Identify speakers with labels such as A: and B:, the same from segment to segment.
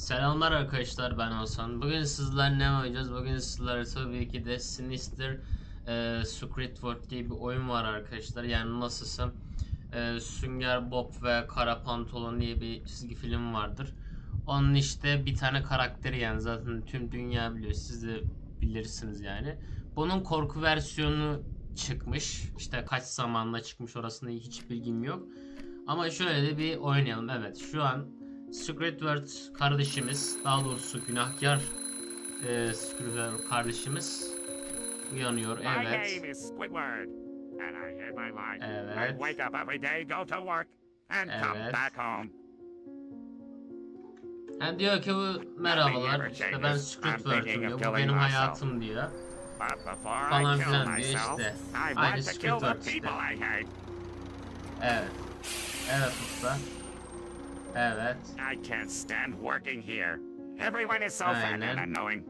A: Selamlar arkadaşlar ben Hasan. Bugün sizler ne oynayacağız? Bugün sizlere tabii ki de Sinister e, World diye bir oyun var arkadaşlar. Yani nasılsa e, Sünger Bob ve Kara Pantolon diye bir çizgi film vardır. Onun işte bir tane karakteri yani zaten tüm dünya biliyor. Siz de bilirsiniz yani. Bunun korku versiyonu çıkmış. İşte kaç zamanla çıkmış orasında hiç bilgim yok. Ama şöyle de bir oynayalım. Evet şu an Secret World kardeşimiz, daha doğrusu günahkar e, Secret World kardeşimiz uyanıyor. Evet.
B: Squidward,
A: Evet. Evet. Yani diyor ki bu merhabalar işte ben Secret World'um diyor. Bu benim hayatım diyor. Falan filan diyor işte. Aynı
B: want to
A: Squid
B: kill the
A: World işte. Evet. Evet usta. Evet.
B: I can't stand working here. Everyone is so fat
A: Aynen.
B: and annoying.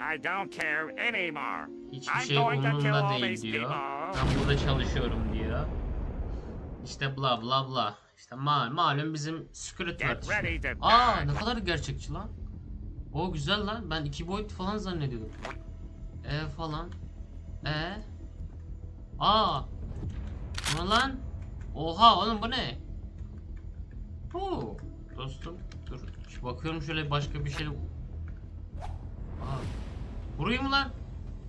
B: I don't care anymore.
A: Hiçbir
B: I'm
A: şey
B: going to kill
A: umurumda
B: all
A: değil
B: these
A: diyor.
B: people.
A: Ben burada çalışıyorum diyor. İşte bla bla bla. İşte mal malum bizim World
B: Get
A: işte.
B: ready to
A: Aa
B: die.
A: ne kadar gerçekçi lan. O güzel lan. Ben iki boyut falan zannediyordum. E falan. E. Aa. Ne lan? Oha oğlum bu ne? Oo. Dostum dur. Şu bakıyorum şöyle başka bir şey. Aa. Vurayım mı lan?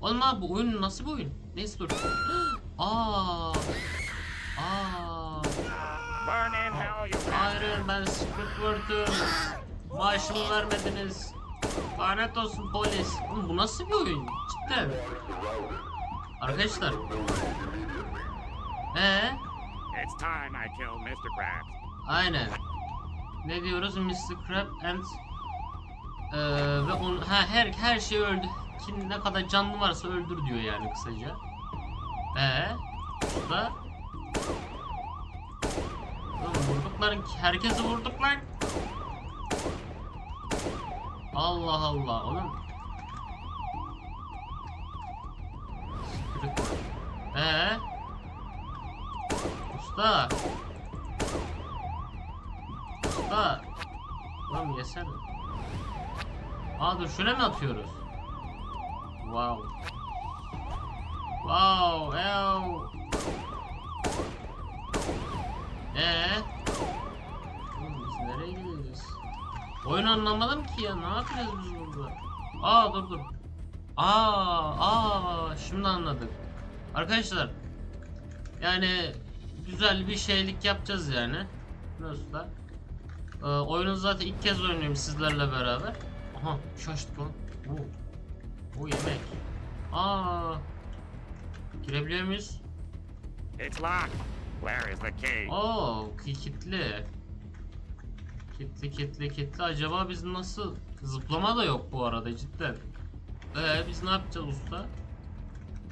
A: Oğlum abi bu oyun nasıl bir oyun? Neyse dur. Aa. Aa. Hayır ben Secret World'um. Maaşımı vermediniz. Lanet olsun polis. Oğlum bu nasıl bir oyun? Cidden. Arkadaşlar. Ee,
B: It's time I kill Mr. Krabs.
A: aynen. Ne diyoruz? Mr. Crab and ee, ve on, ha, her her şey öldü. Kim ne kadar canlı varsa öldür diyor yani kısaca. Ee, da Oğlum vurduk lan. Herkesi vurduk lan. Allah Allah oğlum. Ee? Usta. Usta. Oğlum yesene. Aa dur şöyle mi atıyoruz? Wow. Wow, ew. Ee? Biz nereye gidiyoruz? Oyun anlamadım ki ya. Ne yapıyoruz biz burada? Aa dur dur. Aa, aa şimdi anladık. Arkadaşlar yani güzel bir şeylik yapacağız yani. Nasıl da? Ee, oyunu zaten ilk kez oynuyorum sizlerle beraber. Aha şaştık lan. Oo. O yemek. Aa. Girebiliyor muyuz?
B: It's locked. Where is the key?
A: Oo, ki- kitli. Kitli kitli. Acaba biz nasıl zıplama da yok bu arada cidden. Ee biz ne yapacağız usta?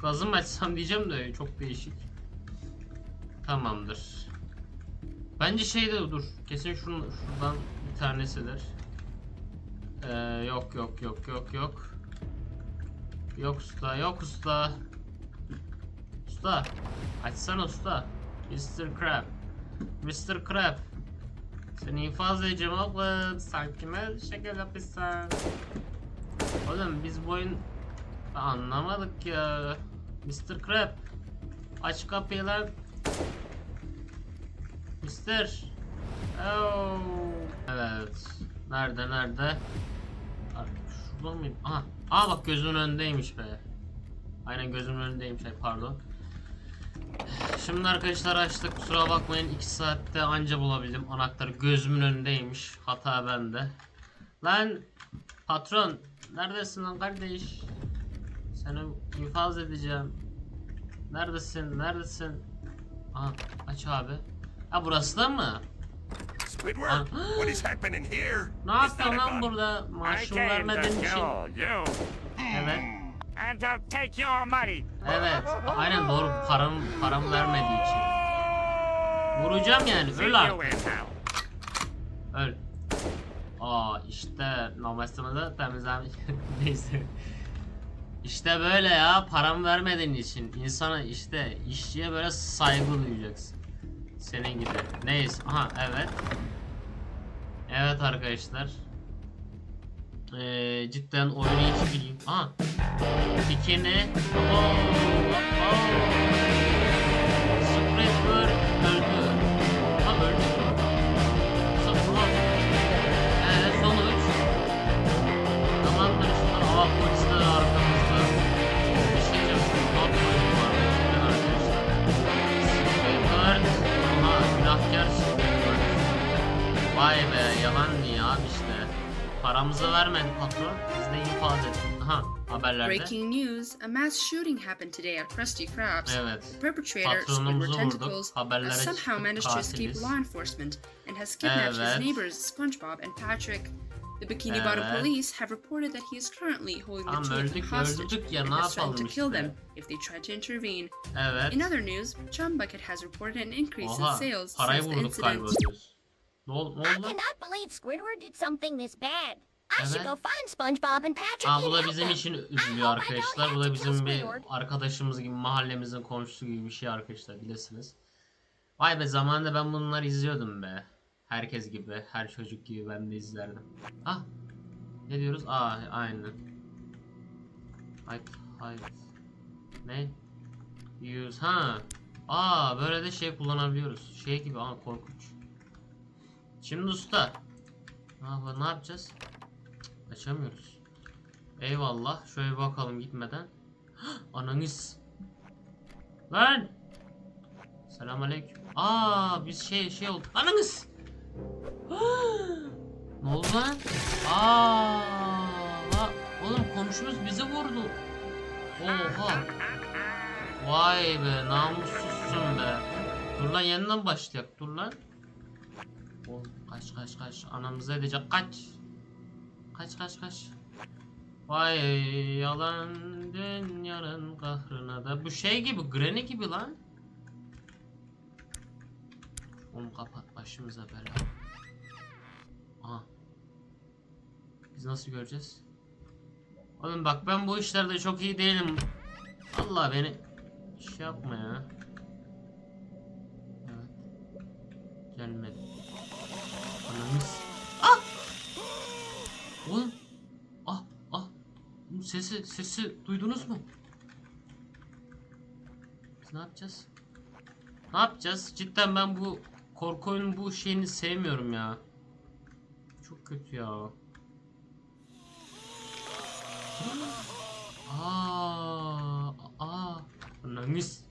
A: Gazı mı açsam diyeceğim de çok değişik. Tamamdır. Bence şeyde dur. Kesin şunu şuradan bir tanesidir. Ee, yok yok yok yok yok. Yok usta yok usta. Usta. Açsana usta. Mr. Crab. Mr. Crab. Seni infaz edeceğim oğlum. Sanki ne şaka yapıyorsun? Oğlum biz bu oyun anlamadık ya. Mr. Crab. Aç kapıyı lan. Mr. Oh. Evet. Nerede nerede? Ar- Şurada mıydı? Aha. Aa bak gözümün önündeymiş be. Aynen gözümün önündeymiş. Ay, pardon. Şimdi arkadaşlar açtık kusura bakmayın 2 saatte anca bulabildim anahtarı gözümün önündeymiş hata bende Lan patron neredesin lan kardeş Seni infaz edeceğim Neredesin neredesin Aha aç abi Ha burası da mı?
C: Squidward, what is happening here?
A: Ne yapıyorsun lan burada? Maaşımı vermediğin için. Evet.
B: And to take your money.
A: evet. Aynen doğru. Param paramı vermediği için. Vuracağım yani. Öl artık. Öl. Aa işte namasını temizlemiş. Neyse. İşte böyle ya. Param vermediğin için. İnsana işte işçiye böyle saygı duyacaksın. Senin gibi. Neyse. Aha evet. Evet arkadaşlar. Ee, cidden oyunu hiç bileyim. Aha. Bikini. Oo, oo. Squidward haberlerde.
D: Breaking news a mass shooting happened today at Krusty Krabs.
A: Evet.
D: The perpetrator, Squidward. Tentacles,
A: Haberlere
D: has somehow
A: çıktık.
D: managed to escape law enforcement and has kidnapped
A: Evet.
D: his neighbors SpongeBob and Patrick. The Bikini Bottom police have reported that he is currently holding the
A: Tamam,
D: two of them
A: öldük,
D: hostage
A: öldük ya,
D: and has threatened to kill
A: işte?
D: them if they try to intervene.
A: Evet.
D: In other news, Chum Bucket has reported an increase in sales since the incident.
A: Ne? Ne
E: I cannot believe Squidward did something this bad. I should
A: Evet.
E: go find SpongeBob and Patrick
A: Aa
E: and
A: bu da bizim için üzülüyor arkadaşlar. Bu da bizim bir arkadaşımız gibi, mahallemizin komşusu gibi bir şey arkadaşlar bilirsiniz. Vay be zamanında ben bunları izliyordum be. Herkes gibi, her çocuk gibi ben de izlerdim. Ah. Ne diyoruz? Aa aynen. Hayır, hayır. Ne? Use ha. Aa böyle de şey kullanabiliyoruz. Şey gibi ama korkunç. Şimdi usta. Yap- ne yapacağız? Açamıyoruz. Eyvallah. Şöyle bakalım gitmeden. Ananız. Lan. Selamünaleyküm. Aa biz şey şey oldu. Ananız. ne oldu lan? Aa. Oğlum komşumuz bizi vurdu. Oha. Vay be namussuzsun be. Dur lan yeniden başlayak dur lan. Oğlum kaç kaç kaç anamızı edecek kaç. Kaç kaç kaç. Vay yalan dünyanın kahrına da. Bu şey gibi Granny gibi lan. Onu kapat başımıza bela. Aha. Biz nasıl göreceğiz? Oğlum bak ben bu işlerde çok iyi değilim. Allah beni şey yapma ya. Evet. Gelmedi. Anamız. Ah! Oğlum. Ah ah. Sesi sesi duydunuz mu? Biz ne yapacağız? Ne yapacağız? Cidden ben bu korku oyunun bu şeyini sevmiyorum ya. Çok kötü ya. Aa, aa, ananız.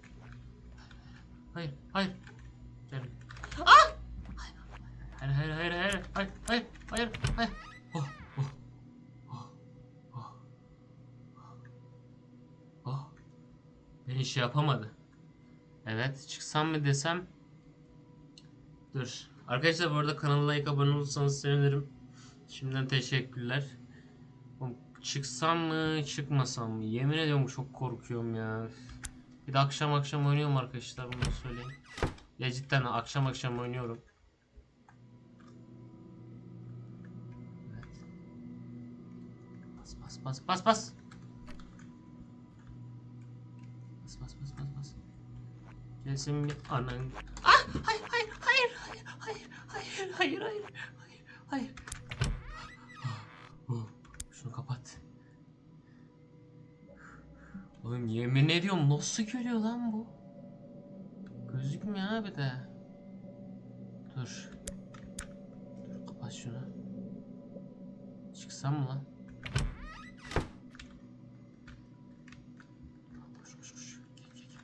A: Hayır, hayır. Gel. Ah! Hayır, hayır, hayır, hayır, hayır, hayır, hayır, hayır. Oh, oh, oh, oh, oh. Beni şey yapamadı. Evet, çıksam mı desem. Dur. Arkadaşlar bu arada kanala like abone olursanız sevinirim. Şimdiden teşekkürler. Çıksam mı çıkmasam mı? Yemin ediyorum çok korkuyorum ya. Bir de akşam akşam oynuyorum arkadaşlar bunu söyleyeyim. Ya cidden akşam akşam oynuyorum. Evet. Bas bas bas bas. Bas bas bas bas bas. Gelsin bir anan. Ah hayır hayır hayır hayır hayır hayır hayır hayır hayır hayır. Oh, Şunu kapat. Oğlum yemin ediyorum nasıl geliyor lan bu? Gözükmüyor abi de. Dur. Dur kapat şunu. Çıksam mı lan? Koş koş koş. Gel, gel, gel.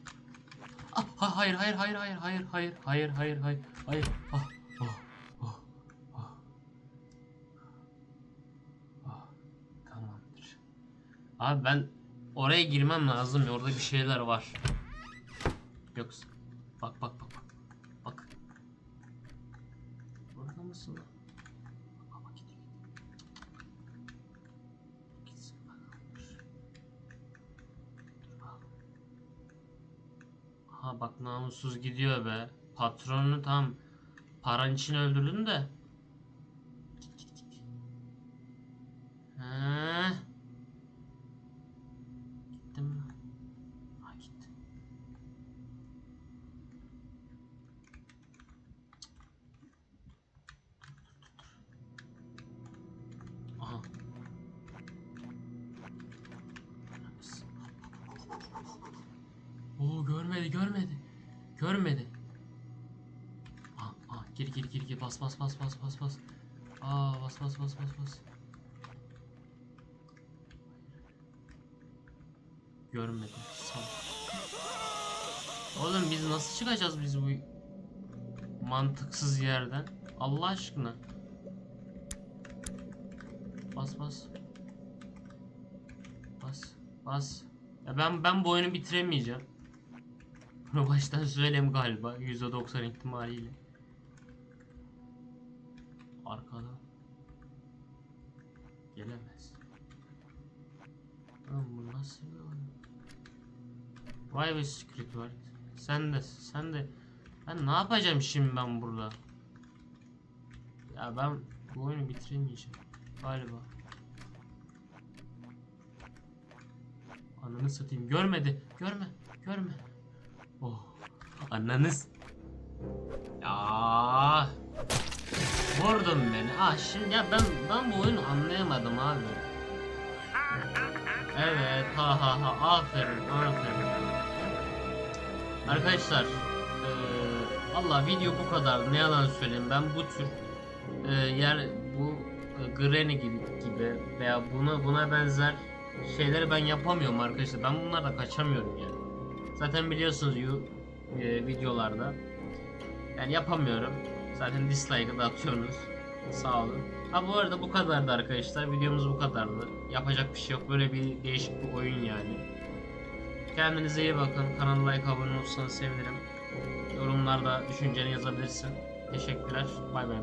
A: Ah, ha, hayır hayır hayır hayır hayır hayır hayır hayır hayır hayır ah ah ah ah tamamdır. Abi ben oraya girmem lazım orada bir şeyler var. Yoksa bak bak bak bak bak. Orada mısın lan? Baba gidiyor. Gitsin bakalım. Dur bak. Ha bak namussuz gidiyor be. Patronunu tam paran için öldürdün de. Görmedi görmedi. Görmedi. Aa, aa gir gir gir gir bas bas bas bas bas bas. Aa bas bas bas bas bas. Görmedi. Sal. Oğlum biz nasıl çıkacağız biz bu mantıksız yerden? Allah aşkına. Bas bas. Bas. Bas. Ya ben ben bu oyunu bitiremeyeceğim. Bunu baştan söyleyeyim galiba %90 ihtimaliyle. Arkada. Gelemez. Oğlum bu nasıl bir oyun? Vay be Secret var. Sen de sen de ben ne yapacağım şimdi ben burada? Ya ben bu oyunu bitiremeyeceğim galiba. Ananı satayım. Görmedi. Görme. Görme. Oh. Ananız. Ya. Vurdun beni. Ah şimdi ya ben ben bu oyunu anlayamadım abi. Evet. Ha ha ha. Aferin. Aferin. Arkadaşlar. eee Valla video bu kadar. Ne yalan söyleyeyim. Ben bu tür eee yer bu e, Granny gibi gibi veya buna buna benzer şeyleri ben yapamıyorum arkadaşlar. Ben bunlarla kaçamıyorum yani. Zaten biliyorsunuz you, e, videolarda. Yani yapamıyorum. Zaten dislike'ı da atıyorsunuz. Sağ olun. Ha bu arada bu kadardı arkadaşlar. Videomuz bu kadardı. Yapacak bir şey yok. Böyle bir değişik bir oyun yani. Kendinize iyi bakın. Kanala like abone olursanız sevinirim. Yorumlarda düşünceni yazabilirsin. Teşekkürler. Bay bay.